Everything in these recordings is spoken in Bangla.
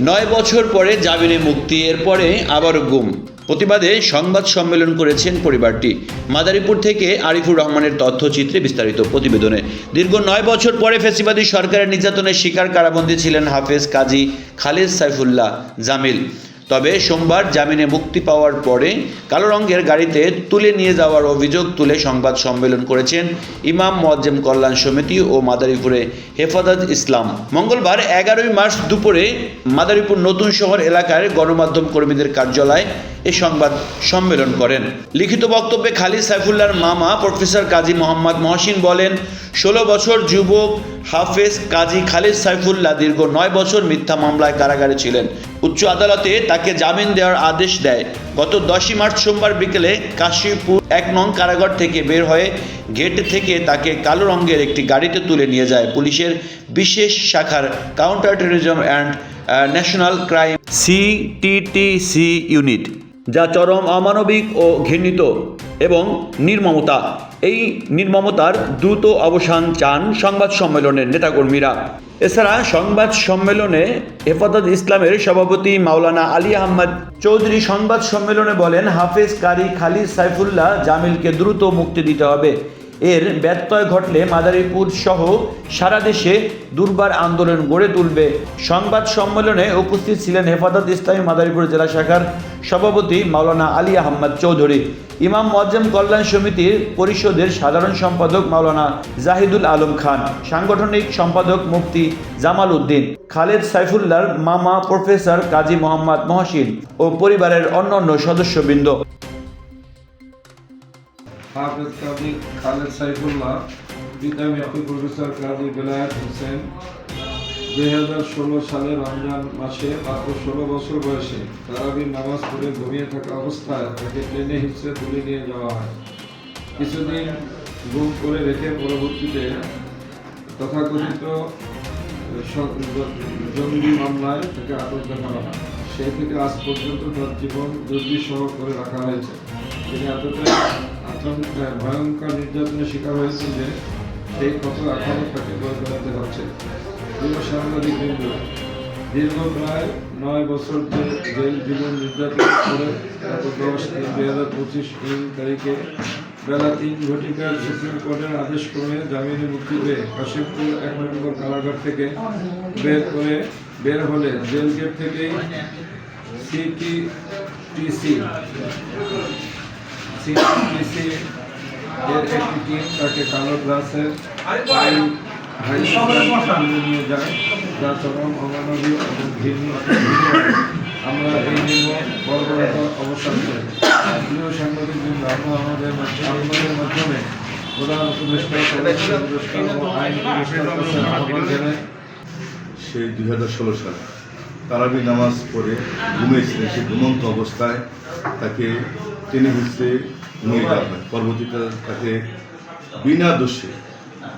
নয় বছর পরে জামিনে মুক্তি, এরপরে আবারও গুম। প্রতিবাদে সংবাদ সম্মেলন করেছেন পরিবারটি। মাদারীপুর থেকে আরিফুর রহমানের তথ্যচিত্রে বিস্তারিত প্রতিবেদনে। দীর্ঘ নয় বছর পরে ফেসিবাদী সরকারের নির্যাতনের শিকার কারাবন্দী ছিলেন হাফেজ কাজী খালেদ সাইফুল্লাহ জামিল। তবে সোমবার জামিনে মুক্তি পাওয়ার পরে কালো রঙের গাড়িতে তুলে নিয়ে যাওয়ার অভিযোগ তুলে সংবাদ সম্মেলন করেছেন ইমাম, মোয়াজ্জেম কল্যাণ সমিতি ও মাদারীপুরে হেফাজত ইসলাম। মঙ্গলবার এগারোই মার্চ দুপুরে মাদারীপুর নতুন শহর এলাকার গণমাধ্যম কর্মীদের কার্যালয়ে এ সংবাদ সম্মেলন করেন। লিখিত বক্তব্যে খালিদ সাইফুল্লাহর মামা প্রফেসর কাজী মোহাম্মদ মহসিন বলেন ষোলো বছর যুবক হাফেজ কাজী খালিদ সাইফুল্লাহ দীর্ঘ নয় বছর মিথ্যা মামলায় কারাগারে ছিলেন। উচ্চ আদালতে তাকে জামিন দেওয়ার আদেশ দেয়। গত দশই মার্চ সোমবার বিকেলে কাশীপুর এক নং কারাগার থেকে বের হয়ে গেট থেকে তাকে কালো রঙের একটি গাড়িতে তুলে নিয়ে যায় পুলিশের বিশেষ শাখার counter terrorism and national crime CTTC unit, যা চরম অমানবিক ও ঘৃণিত এবং নির্মমতা এই নির্মমতার দ্রুত অবসান চান সংবাদ সম্মেলনের নেতাকর্মীরা। এছাড়া সংবাদ সম্মেলনে হেফাজত ইসলামের সভাপতি মাওলানা আলী আহমদ চৌধুরী সংবাদ সম্মেলনে বলেন, হাফেজ কারি খালিদ সাইফুল্লাহ জামিলকে দ্রুত মুক্তি দিতে হবে। এর ব্যত্যয় ঘটলে মাদারীপুর সহ সারা দেশে দুর্বার আন্দোলন গড়ে তুলবে। সংবাদ সম্মেলনে উপস্থিত ছিলেন হেফাজত ইসলামী মাদারীপুর জেলা শাখার সভাপতি মাওলানা আলী আহমদ চৌধুরী, ইমাম মোয়াজ্জেম কল্যাণ সমিতির পরিষদের সাধারণ সম্পাদক মাওলানা জাহিদুল আলম খান, সাংগঠনিক সম্পাদক মুফতি জামাল উদ্দিন, খালেদ সাইফুল্লার মামা প্রফেসর কাজী মোহাম্মদ মহসিন ও পরিবারের অন্যান্য সদস্যবৃন্দ। হাফেজ কাজী খালেদ সাইফুল্লাহ মৃত্যু প্রফেসর কাজী বেলায়েত হোসেন, দুই হাজার ষোলো সালে রমজান মাসে মাত্র ষোলো বছর বয়সে তারাবির নামাজ পড়ে ঘুমিয়ে থাকা অবস্থায় তাকে ট্রেনে হিসেবে তুলে নিয়ে যাওয়া হয়। কিছুদিন গুম করে রেখে পরবর্তীতে তথাকথিত জঙ্গি মামলায় তাকে আটক দেখানো হয়। সেই থেকে আজ পর্যন্ত তার জীবন দুর্বিষহ করে রাখা হয়েছে। তিনি এতটাই ভয়ঙ্কর নির্যাতনের শিকার হয়েছেন যে সেই কত এখনও তাকে বই হচ্ছে সাংবাদিক বৃন্দ দীর্ঘ প্রায় নয় বছর যে জেল জীবন নির্যাতন করে গত দশ তিন দুই হাজার পঁচিশ তিন তারিখে বেলা তিন ঘটিকার সুপ্রিম কোর্টের আদেশ ক্রমে জামিনে মুক্তি পেয়ে কাশিমপুর এক নম্বর কারাগার থেকে বের করে বের হলে জেল গেট থেকেই সিটিটিসি সিটিটিসি এর একটি টিম তাকে কালো গ্লাসের নিয়ে যায়। যা চরম অমানবীয় এবং ঘৃণ্য আমরা এই বর্বরতা অবস্থান করি। প্রিয় সাংবাদিক বৃন্দ আমরা আমাদের মাধ্যমে প্রধান উপদেষ্টা উপদেষ্টা ও আইন আহ্বান জানাই। সেই দুই হাজার ষোলো সালে তারাবি নামাজ পড়ে ঘুমিয়েছিলেন। সেই ঘুমন্ত অবস্থায় তাকে টেনে হিসেবে নিয়ে হয় পরবর্তীতে তাকে বিনা দোষে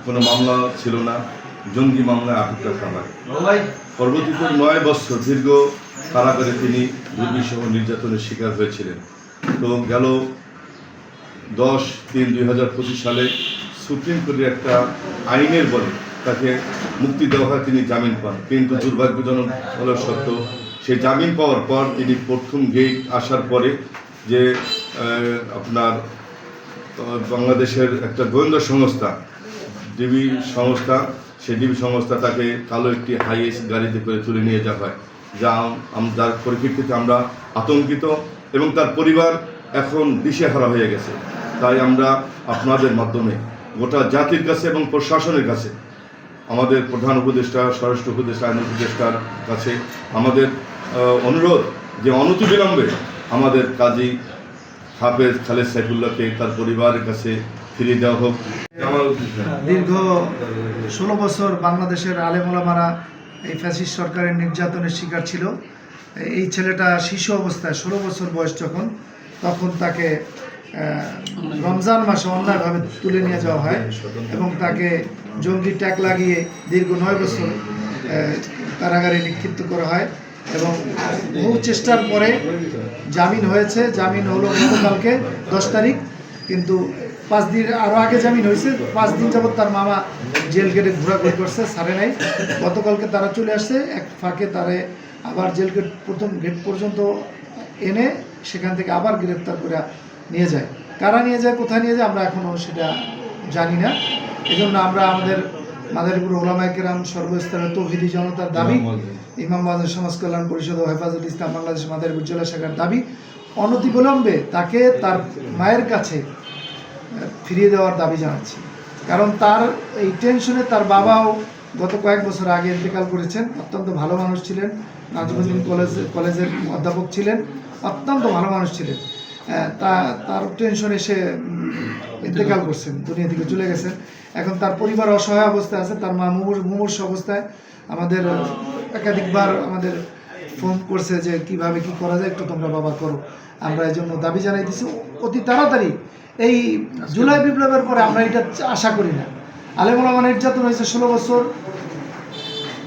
কোনো মামলা ছিল না জঙ্গি মামলায় আটক রাখা হয়। পরবর্তীতে নয় বছর দীর্ঘ কারাগারে তিনি দুর্বিষহ নির্যাতনের শিকার হয়েছিলেন তো গেল দশ তিন দুই হাজার পঁচিশ সালে সুপ্রিম কোর্টের একটা আইনের বলে তাকে মুক্তি দেওয়া হয় তিনি জামিন পান। কিন্তু দুর্ভাগ্যজনক হলো সত্য সেই জামিন পাওয়ার পর তিনি প্রথম গেট আসার পরে যে আপনার বাংলাদেশের একটা গোয়েন্দা সংস্থা, ডিবি সংস্থা, সেই ডিবি সংস্থা তাকে কালো একটি হাইএস গাড়িতে করে তুলে নিয়ে যাওয়া হয়। যা যার পরিপ্রেক্ষিতে আমরা আতঙ্কিত এবং তার পরিবার এখন দিশেহারা হয়ে গেছে। তাই আমরা আপনাদের মাধ্যমে গোটা জাতির কাছে এবং প্রশাসনের কাছে, আমাদের প্রধান উপদেষ্টা, স্বরাষ্ট্র উপদেষ্টা, আইন উপদেষ্টার কাছে আমাদের অনুরোধ যে অনতিবিলম্বে আমাদের কাজী হাফেজ খালেদ সাইফুল্লাহকে তার পরিবারের কাছে ফিরিয়ে দেওয়া হোক। দীর্ঘ ষোলো বছর বাংলাদেশের আলেমোলামারা এই ফ্যাসিস্ট সরকারের নির্যাতনের শিকার ছিল। এই ছেলেটা শিশু অবস্থায় ষোলো বছর বয়স যখন তখন তাকে রমজান মাসে অন্যায়ভাবে তুলে নিয়ে যাওয়া হয় এবং তাকে জঙ্গি ট্যাগ লাগিয়ে দীর্ঘ নয় বছর কারাগারে নিক্ষিপ্ত করা হয়। এবং বহু চেষ্টার পরে জামিন হয়েছে। জামিন হলো গতকালকে দশ তারিখ, কিন্তু পাঁচ দিন আরও আগে জামিন হয়েছে। পাঁচ দিন যাবত তার মামা জেল গেটে ঘোরাঘুরি করছে সারে নাই। গতকালকে তারা চলে আসছে, এক ফাঁকে তারে আবার জেল গেট প্রথম গেট পর্যন্ত এনে সেখান থেকে আবার গ্রেপ্তার করে নিয়ে যায়। কারা নিয়ে যায়, কোথায় নিয়ে যায়, আমরা এখনও সেটা জানি না। এজন্য আমরা আমাদের মাদারীপুর ওলামায় কেরাম সর্বস্তরের তৌহিদি জনতার দাবি ইমাম বাজার সমাজ কল্যাণ পরিষদ ও হেফাজত ইসলাম বাংলাদেশ মাদারীপুর জেলা শাখার দাবি অনতিবিলম্বে তাকে তার মায়ের কাছে ফিরিয়ে দেওয়ার দাবি জানাচ্ছি। কারণ তার এই টেনশনে তার বাবাও গত কয়েক বছর আগে ইন্তেকাল করেছেন। অত্যন্ত ভালো মানুষ ছিলেন নাজিমুদ্দিন কলেজ কলেজের অধ্যাপক ছিলেন অত্যন্ত ভালো মানুষ ছিলেন। তা তার টেনশনে সে ইন্তেকাল করছেন দুনিয়া থেকে চলে গেছেন। এখন তার পরিবার অসহায় অবস্থায় আছে তার মা মুমূর্ষ অবস্থায়। আমাদের একাধিকবার আমাদের ফোন করছে যে কীভাবে কি করা যায় একটু তোমরা বাবা করো। আমরা এই জন্য দাবি জানাই দিছি। অতি তাড়াতাড়ি এই জুলাই বিপ্লবের পরে আমরা এটা আশা করি না। আলেমুলামা নির্যাতন হয়েছে ষোলো বছর।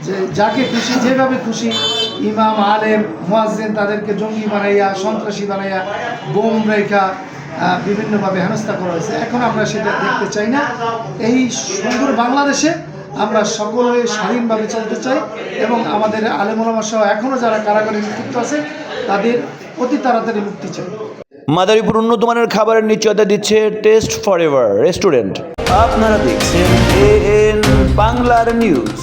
যে যাকে খুশি যেভাবে খুশি ইমাম আলেম মুয়াজ্জিন তাদেরকে জঙ্গি বানাইয়া সন্ত্রাসী বানাইয়া বোম রেখা বিভিন্নভাবে হেনস্থা করা হয়েছে। এখন আমরা সেটা দেখতে চাই না। এই সুন্দর বাংলাদেশে আমরা সকলে স্বাধীনভাবে চলতে চাই এবং আমাদের আলেমুলামা সহ এখনও যারা কারাগারে নিযুক্ত আছে, তাদের অতি তাড়াতাড়ি মুক্তি চাই। মাদারীপুর উন্নত মানের খাবারের নিশ্চয়তা দিচ্ছে টেস্ট ফর এভার রেস্টুরেন্ট। আপনারা দেখছেন এ এন বাংলার নিউজ।